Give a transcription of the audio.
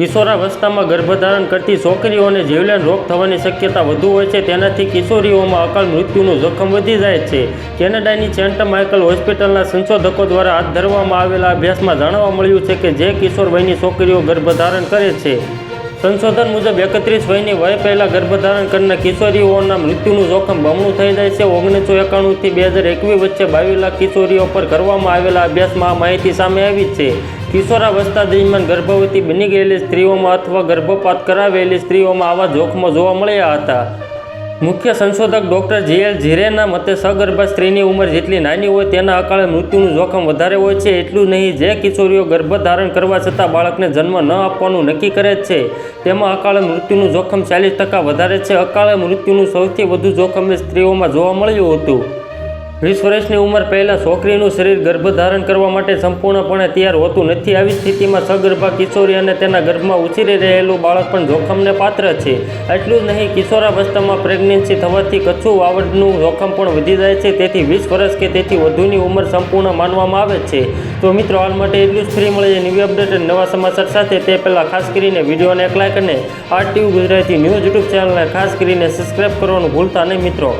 કિશોરાવસ્થામાં ગર્ભધારણ કરતી છોકરીઓને જીવલેણ રોગ થવાની શક્યતા વધુ હોય છે. તેનાથી કિશોરીઓમાં અકાળ મૃત્યુનું જોખમ વધી જાય છે. કેનેડાની સેન્ટ માઇકલ હોસ્પિટલના સંશોધકો દ્વારા હાથ ધરવામાં આવેલા અભ્યાસમાં જાણવા મળ્યું છે કે જે કિશોર વયની છોકરીઓ ગર્ભધારણ કરે છે. સંશોધન મુજબ, એકત્રીસ વયની વય પહેલાં ગર્ભધારણ કરનાર કિશોરીઓના મૃત્યુનું જોખમ બમણું થઈ જાય છે. ઓગણીસો એકાણુંથી બે હજાર એકવીસ વચ્ચે બાવીસ લાખ કિશોરીઓ પર કરવામાં આવેલા અભ્યાસમાં આ માહિતી સામે આવી છે. કિશોરાવસ્થા દરમિયાન ગર્ભવતી બની ગયેલી સ્ત્રીઓમાં અથવા ગર્ભપાત કરાવેલી સ્ત્રીઓમાં આવા જોખમો જોવા મળ્યા હતા. મુખ્ય સંશોધક ડોક્ટર જીએલ ઝીરેના મતે, સગર્ભા સ્ત્રીની ઉંમર જેટલી નાની હોય તેના અકાળે મૃત્યુનું જોખમ વધારે હોય છે એટલું નહીં. જે કિશોરીઓ ગર્ભ ધારણ કરવા છતાં બાળકને જન્મ ન આપવાનું નક્કી કરે છે, તેમાં અકાળે મૃત્યુનું જોખમ ચાલીસ ટકા વધારે છે. અકાળે મૃત્યુનું સૌથી વધુ જોખમ એ સ્ત્રીઓમાં જોવા મળ્યું હતું. વીસ વર્ષની ઉંમર પહેલાં છોકરીનું શરીર ગર્ભધારણ કરવા માટે સંપૂર્ણપણે તૈયાર હોતું નથી. આવી સ્થિતિમાં સગર્ભા કિશોરી અને તેના ગર્ભમાં ઉછરી રહેલું બાળક પણ જોખમને પાત્ર છે. એટલું જ નહીં, કિશોરાવસ્થામાં પ્રેગ્નન્સી થવાથી કચ્છું વાવડનું જોખમ પણ વધી જાય છે. તેથી વીસ વર્ષ કે તેથી વધુની ઉંમર સંપૂર્ણ માનવામાં આવે છે. તો મિત્રો, હાલ માટે એટલું જ. ફ્રી મળે છે નવી અપડેટ અને નવા સમાચાર સાથે. તે પહેલાં ખાસ કરીને વિડીયોને એક લાઈક અને R TV Gujarati news YouTube ચેનલને ખાસ કરીને સબસ્ક્રાઈબ કરવાનું ભૂલતા નહીં મિત્રો.